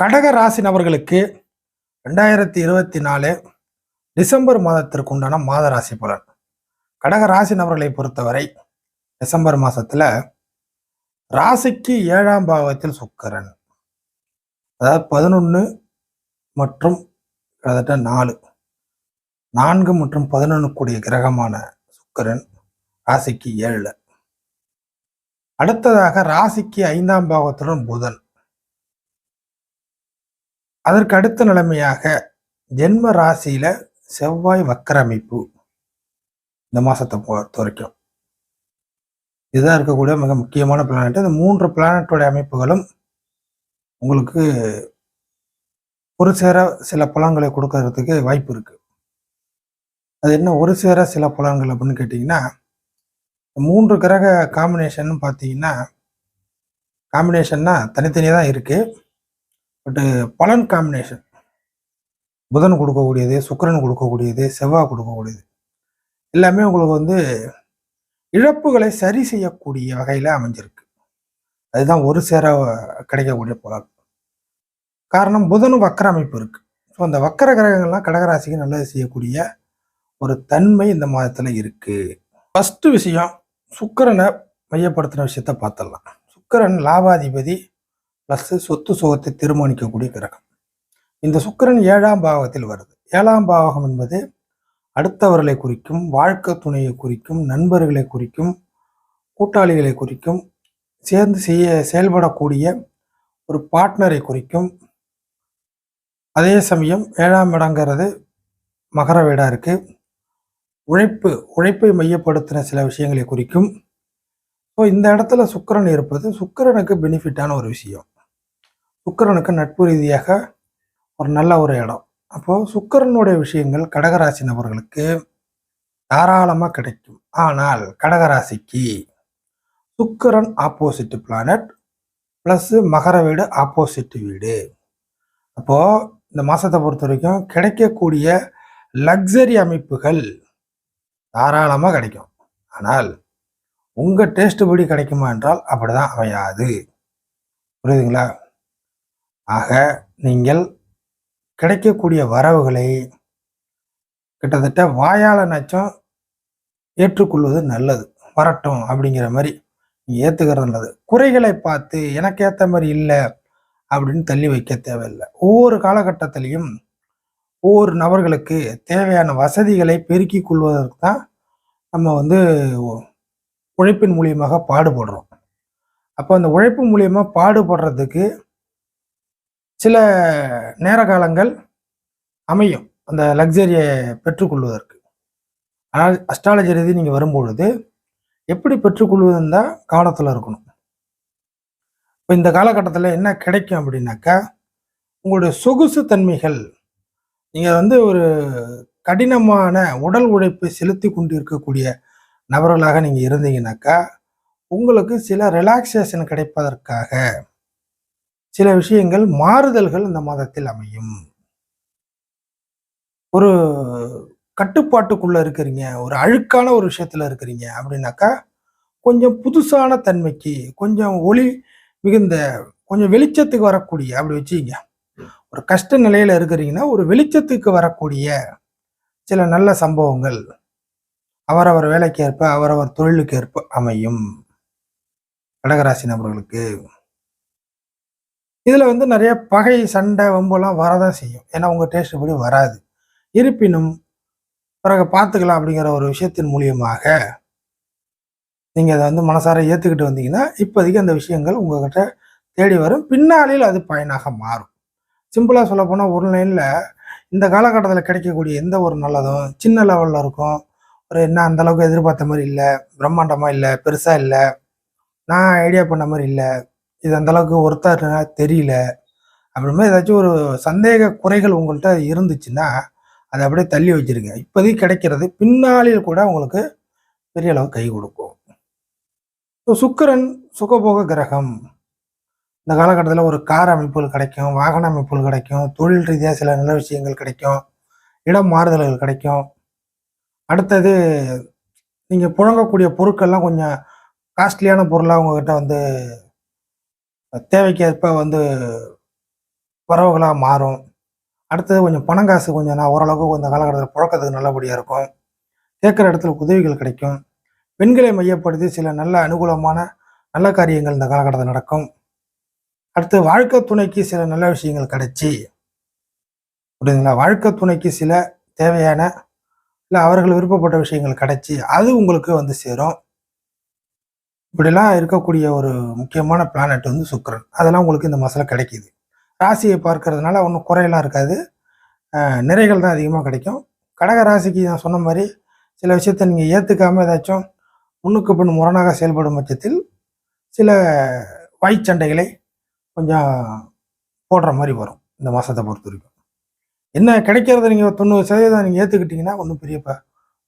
கடக ராசி நபர்களுக்கு ரெண்டாயிரத்தி இருபத்தி நாலு டிசம்பர் மாதத்திற்கு உண்டான மாத ராசி பலன். கடக ராசி நபர்களை பொறுத்தவரை டிசம்பர் மாதத்தில் ராசிக்கு ஏழாம் பாவத்தில் சுக்கரன். அதாவது பதினொன்று மற்றும் கிட்டத்தட்ட நாலு. நான்கு மற்றும் பதினொன்று கூடிய கிரகமான சுக்கரன் ராசிக்கு ஏழில். அடுத்ததாக ராசிக்கு ஐந்தாம் பாவத்துடன் புதன். அதற்கு அடுத்த நிலைமையாக ஜென்ம ராசியில செவ்வாய் வக்கர அமைப்பு இந்த மாசத்தை பொறுத்த வரைக்கும் இதுதான் இருக்கக்கூடிய மிக முக்கியமான பிளானட் இந்த மூன்று பிளானட்டோட அமைப்புகளும் உங்களுக்கு ஒரு சேர சில பலன்களை கொடுக்கறதுக்கு வாய்ப்பு இருக்கு. அது என்ன ஒரு சேர சில பலன்கள் அப்படின்னு கேட்டிங்கன்னா மூன்று கிரக காம்பினேஷன் பார்த்தீங்கன்னா காம்பினேஷன்னா தனித்தனியாக தான் இருக்குது பட்டு பலன் காம்பினேஷன் புதன் கொடுக்கக்கூடியது சுக்கிரன் கொடுக்கக்கூடியது செவ்வாய் கொடுக்கக்கூடியது. எல்லாமே உங்களுக்கு வந்து இழப்புகளை சரி செய்யக்கூடிய வகையில் அமைஞ்சிருக்கு. அதுதான் ஒரு சேர கிடைக்கக்கூடிய பலன் காரணம் புதனும் வக்கர அமைப்பு இருக்குது ஸோ அந்த வக்கர கிரகங்கள்லாம் கடகராசிக்கு நல்லது செய்யக்கூடிய ஒரு தன்மை இந்த மாதத்தில் இருக்குது ஃபஸ்ட்டு விஷயம் சுக்கரனை மையப்படுத்தின விஷயத்த பார்த்துடலாம். சுக்கிரன் லாபாதிபதி ப்ளஸ்ஸு சொத்து சுகத்தை தீர்மானிக்கக்கூடிய கிரகம். இந்த சுக்கிரன் ஏழாம் பாவத்தில் வருது. ஏழாம் பாவகம் என்பது அடுத்தவர்களை குறிக்கும் வாழ்க்கை துணையை குறிக்கும் நண்பர்களை குறிக்கும் கூட்டாளிகளை குறிக்கும் சேர்ந்து செய்ய செயல்படக்கூடிய ஒரு பார்ட்னரை குறிக்கும். அதே சமயம் ஏழாம் இடங்கிறது மகர வீடாக இருக்குது உழைப்பு உழைப்பை மையப்படுத்தின சில விஷயங்களை குறிக்கும். ஸோ இந்த இடத்துல சுக்கிரன் இருப்பது சுக்கிரனுக்கு பெனிஃபிட்டான ஒரு விஷயம். சுக்கரனுக்கு நட்பு ரீதியாக ஒரு நல்ல ஒரு இடம். அப்போது சுக்கரனுடைய விஷயங்கள் கடகராசி நபர்களுக்கு தாராளமாக கிடைக்கும். ஆனால் கடகராசிக்கு சுக்கரன் ஆப்போசிட் பிளானட் ப்ளஸ் மகர வீடு ஆப்போசிட் வீடு. அப்போது இந்த மாதத்தை பொறுத்த வரைக்கும் கிடைக்கக்கூடிய லக்ஸரி அமைப்புகள் தாராளமாக கிடைக்கும். ஆனால் உங்கள் டேஸ்ட் படி கிடைக்குமா என்றால் அப்படி தான் அமையாது. புரியுதுங்களா? ஆக நீங்கள் கிடைக்கக்கூடிய வரவுகளை கிட்டத்தட்ட வாயால் நச்சம் ஏற்றுக்கொள்வது நல்லது வரட்டும் அப்படிங்கிற மாதிரி ஏற்றுக்கிறது நல்லது. குறைகளை பார்த்து எனக்கு ஏற்ற மாதிரி இல்லை அப்படின்னு தள்ளி வைக்க தேவையில்லை. ஒவ்வொரு காலகட்டத்திலையும் ஒவ்வொரு நபர்களுக்கு தேவையான வசதிகளை பெருக்கிக் கொள்வதற்கு தான் நம்ம வந்து உழைப்பின் மூலியமாக பாடுபடுறோம். அப்போ அந்த உழைப்பு மூலியமாக பாடுபடுறதுக்கு சில நேர காலங்கள் அமையும் அந்த லக்ஸரியை பெற்றுக்கொள்வதற்கு. ஆனால் அஸ்ட்ராலஜி ரீதி நீங்கள் வரும்பொழுது எப்படி பெற்றுக்கொள்வதுன்னு தான் கவனத்தில் இருக்கணும். இப்போ இந்த காலகட்டத்தில் என்ன கிடைக்கும் அப்படின்னாக்கா உங்களுடைய சொகுசு தன்மைகள் நீங்கள் வந்து ஒரு கடினமான உடல் உழைப்பை செலுத்தி கொண்டு இருக்கக்கூடிய நபர்களாக நீங்கள் இருந்தீங்கன்னாக்கா உங்களுக்கு சில ரிலாக்ஸேஷன் கிடைப்பதற்காக சில விஷயங்கள் மாறுதல்கள் இந்த மாதத்தில் அமையும். ஒரு கட்டுப்பாட்டுக்குள்ள இருக்கிறீங்க ஒரு அழுக்கான ஒரு விஷயத்துல இருக்கிறீங்க அப்படின்னாக்கா கொஞ்சம் புதுசான தன்மைக்கு கொஞ்சம் ஒளி மிகுந்த கொஞ்சம் வெளிச்சத்துக்கு வரக்கூடிய அப்படி வச்சுங்க ஒரு கஷ்ட நிலையில இருக்கிறீங்கன்னா ஒரு வெளிச்சத்துக்கு வரக்கூடிய சில நல்ல சம்பவங்கள். அவரவர் வேலைக்கு ஏற்ப அவரவர் தொழிலுக்கு ஏற்ப அமையும். கடகராசி நபர்களுக்கு. இதில் வந்து நிறைய பகை சண்டை வம்பெல்லாம் வரதான் செய்யும். ஏன்னா உங்கள் டேஸ்ட் படி வராது. இருப்பினும் பிறகு பார்த்துக்கலாம் அப்படிங்கிற ஒரு விஷயத்தின் மூலியமாக நீங்கள் அதை வந்து மனசார ஏற்றுக்கிட்டு வந்தீங்கன்னா இப்போதைக்கு அந்த விஷயங்கள் உங்கள்கிட்ட தேடி வரும். பின்னாளில் அது பயனாக மாறும். சிம்பிளாக சொல்ல போனா ஒரு லைனில் இந்த காலகட்டத்தில் கிடைக்கக்கூடிய எந்த ஒரு நல்லதும் சின்ன லெவலில் இருக்கும். ஒரு என்ன அந்தளவுக்கு எதிர்பார்த்த மாதிரி இல்லை பிரம்மாண்டமாக இல்லை பெருசாக இல்லை நான் ஐடியா பண்ண மாதிரி இல்லை இது அந்த அளவுக்கு ஒருத்தர் தெரியல. அப்படிமே ஏதாச்சும் ஒரு சந்தேக குறைகள் உங்கள்கிட்ட இருந்துச்சுன்னா அதை அப்படியே தள்ளி வச்சிருங்க. இப்போதைக்கு கிடைக்கிறது பின்னாளில் கூட உங்களுக்கு பெரிய அளவு கை கொடுக்கும். ஸோ சுக்கிரன் சுகபோக கிரகம். இந்த காலகட்டத்தில் ஒரு கார் அமைப்புகள் கிடைக்கும் வாகன அமைப்புகள் கிடைக்கும் தொழில் ரீதியாக சில நல்ல விஷயங்கள் கிடைக்கும் இடம் மாறுதல்கள் கிடைக்கும். அடுத்தது நீங்கள் புழங்கக்கூடிய பொருட்கள்லாம் கொஞ்சம் காஸ்ட்லியான பொருளாக உங்ககிட்ட வந்து தேவைக்கேற்ப வந்து வரவுகளாக மாறும். அடுத்தது கொஞ்சம் பணம் காசு கொஞ்சம் நான் ஓரளவுக்கு கொஞ்சம் காலகட்டத்தில் புழக்கத்துக்கு நல்லபடியாக இருக்கும். கேட்குற இடத்துல உதவிகள் கிடைக்கும். பெண்களை மையப்படுத்தி சில நல்ல அனுகூலமான நல்ல காரியங்கள் இந்த காலகட்டத்தில் நடக்கும். அடுத்து வாழ்க்கை துணைக்கு சில நல்ல விஷயங்கள் கிடைச்சி. புரியுதுங்களா? வாழ்க்கை துணைக்கு சில தேவையான இல்லை அவர்கள் விருப்பப்பட்ட விஷயங்கள் கிடைச்சி அது உங்களுக்கு வந்து சேரும். இப்படிலாம் இருக்கக்கூடிய ஒரு முக்கியமான பிளானட் வந்து சுக்கரன். அதெல்லாம் உங்களுக்கு இந்த மாதத்தில் கிடைக்கிது. ராசியை பார்க்கறதுனால ஒன்றும் குறையெல்லாம் இருக்காது. நிறைகள் தான் அதிகமாக கிடைக்கும். கடக ராசிக்கு நான் சொன்ன மாதிரி சில விஷயத்தை நீங்கள் ஏற்றுக்காமல் ஏதாச்சும் முன்னுக்கு பின் முரணாக செயல்படும் பட்சத்தில் சில வாய்ச்சண்டைகளை கொஞ்சம் போடுற மாதிரி வரும் இந்த மாதத்தை பொறுத்த வரைக்கும். என்ன கிடைக்கிறத நீங்கள் தொண்ணூறு சதவீதம் நீங்கள் ஏற்றுக்கிட்டீங்கன்னா ஒன்றும் பெரிய ப-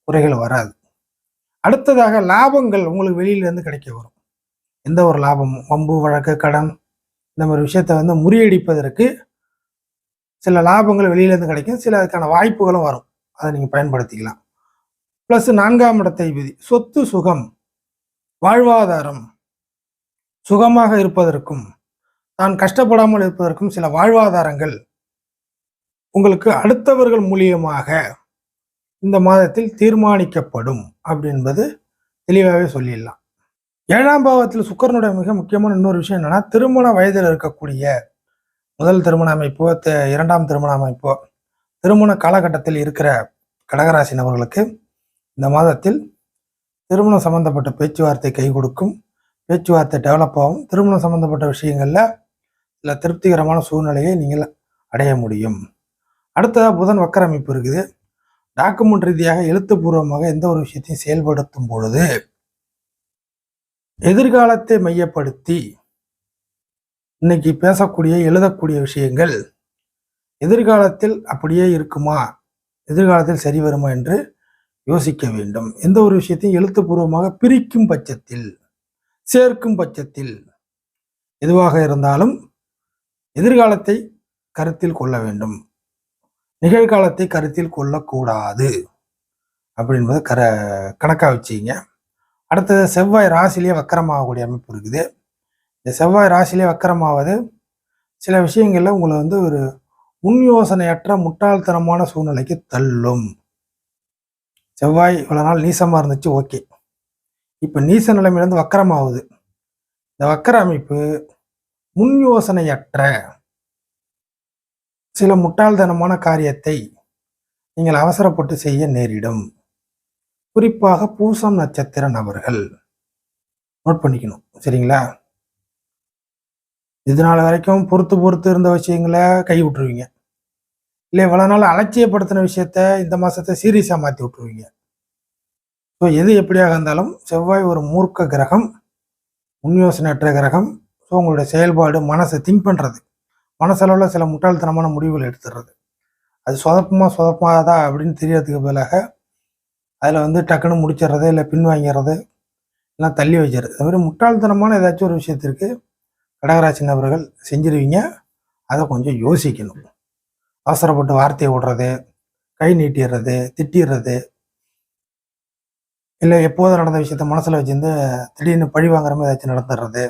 குறைகள் வராது. அடுத்ததாக லாபங்கள் உங்களுக்கு வெளியிலேருந்து கிடைக்க வரும். எந்த ஒரு லாபமும். வம்பு வழக்கு கடன் இந்த மாதிரி விஷயத்தை வந்து முறியடிப்பதற்கு சில லாபங்கள் வெளியிலேருந்து கிடைக்கும். சில அதுக்கான வாய்ப்புகளும் வரும். அதை நீங்கள் பயன்படுத்திக்கலாம். ப்ளஸ் நான்காம் இடத்தை விதி. சொத்து சுகம் வாழ்வாதாரம் சுகமாக இருப்பதற்கும் தான் கஷ்டப்படாமல் இருப்பதற்கும் சில வாழ்வாதாரங்கள் உங்களுக்கு அடுத்தவர்கள் மூலியமாக இந்த மாதத்தில் தீர்மானிக்கப்படும் அப்படின்பது தெளிவாகவே சொல்லிடலாம். ஏழாம் பாவத்தில் சுக்கரனுடைய மிக முக்கியமான இன்னொரு விஷயம் என்னன்னா திருமண வயதில் இருக்கக்கூடிய முதல் திருமண அமைப்போ த- இரண்டாம் திருமண அமைப்போ திருமண காலகட்டத்தில் இருக்கிற கடகராசி நபர்களுக்கு இந்த மாதத்தில் திருமணம் சம்பந்தப்பட்ட பேச்சுவார்த்தை கை கொடுக்கும். பேச்சுவார்த்தை டெவலப் ஆகும். திருமணம் சம்பந்தப்பட்ட விஷயங்களில் சில திருப்திகரமான சூழ்நிலையை நீங்கள் அடைய முடியும். அடுத்ததாக புதன் வக்கர அமைப்பு இருக்குது. டாக்குமெண்ட் ரீதியாக எழுத்துப்பூர்வமாக எந்த ஒரு விஷயத்தையும் செயல்படுத்தும் பொழுது எதிர்காலத்தை மையப்படுத்தி இன்னைக்கு பேசக்கூடிய எழுதக்கூடிய விஷயங்கள் எதிர்காலத்தில் அப்படியே இருக்குமா? எதிர்காலத்தில் சரி வருமா என்று யோசிக்க வேண்டும். எந்த ஒரு விஷயத்தையும் எழுத்துப்பூர்வமாக பிரிக்கும் பட்சத்தில் சேர்க்கும் பட்சத்தில் எதுவாக இருந்தாலும் எதிர்காலத்தை கருத்தில் கொள்ள வேண்டும். நிகழ்காலத்தை கருத்தில் கொள்ளக்கூடாது அப்படின்பது கர கணக்காக வச்சுங்க அடுத்தது செவ்வாய் ராசிலேயே வக்கரமாகக்கூடிய அமைப்பு இருக்குது. இந்த செவ்வாய் ராசிலே வக்கரமாவது சில விஷயங்களில் உங்களை வந்து ஒரு முன் யோசனையற்ற முட்டாள்தனமான சூழ்நிலைக்கு தள்ளும். செவ்வாய் இவ்வளோ நாள் நீசமாக இருந்துச்சு ஓகே. இப்போ நீச நிலைமையிலேருந்து வக்கரமாகுது. இந்த வக்கர அமைப்பு முன் யோசனையற்ற சில முட்டாள்தனமான காரியத்தை நீங்கள் அவசரப்பட்டு செய்ய நேரிடும். குறிப்பாக பூசம் நட்சத்திர நபர்கள். நோட் பண்ணிக்கணும். சரிங்களா? இது நாள் வரைக்கும் பொறுத்து பொறுத்து இருந்த விஷயங்களை கை விட்டுருவீங்க. இல்லை இவ்வளோ நாள் அலட்சியப்படுத்தின விஷயத்த இந்த மாசத்தை சீரியஸாக மாற்றி விட்டுருவீங்க. ஸோ எது எப்படியாக இருந்தாலும் செவ்வாய் ஒரு மூர்க்க கிரகம் முன் கிரகம். ஸோ உங்களுடைய செயல்பாடு மனசை திங்க் பண்ணுறது மனசளவில் சில முட்டாள்தனமான முடிவுகள் எடுத்துடுறது அது சொதப்புமா தான் அப்படின்னு தெரியறதுக்கு பதிலாக அதில் வந்து டக்குன்னு முடிச்சிடுறது இல்லை பின்வாங்கிறது எல்லாம் தள்ளி வச்சிடுறது அது மாதிரி முட்டாள்தனமான ஏதாச்சும் ஒரு விஷயத்திற்கு கடகராசி நபர்கள் செஞ்சிருவீங்க. அதை கொஞ்சம் யோசிக்கணும். அவசரப்பட்டு வார்த்தையை விடுறது கை நீட்டிடுறது திட்டிடுறது இல்லை எப்போதும் நடந்த விஷயத்த மனசில் வச்சுருந்து திடீர்னு பழி வாங்குற மாதிரி ஏதாச்சும் நடந்துடுறது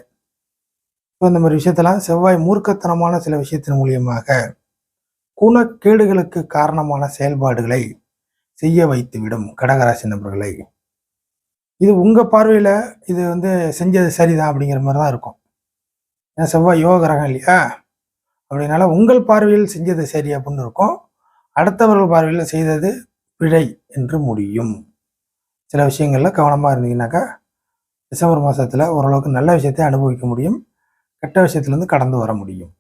ஸோ இந்த மாதிரி விஷயத்தெல்லாம் செவ்வாய் மூர்க்கத்தனமான சில விஷயத்தின் மூலியமாக குணக்கேடுகளுக்கு காரணமான செயல்பாடுகளை செய்ய வைத்துவிடும் கடகராசி நபர்களை இது உங்கள் பார்வையில் இது வந்து செஞ்சது சரிதான் அப்படிங்கிற மாதிரி தான் இருக்கும். ஏன்னா செவ்வாய் யோக கிரகம் இல்லையா? அப்படின்னால உங்கள் பார்வையில் செஞ்சது சரி அப்படின்னு இருக்கும். அடுத்தவர்கள் பார்வையில் செய்தது பிழை என்று முடியும். சில விஷயங்களில் கவனமாக இருந்தீங்கன்னாக்கா டிசம்பர் மாதத்தில் ஓரளவுக்கு நல்ல விஷயத்தை அனுபவிக்க முடியும். கெட்ட விஷயத்துலேருந்து கடந்து வர முடியும்.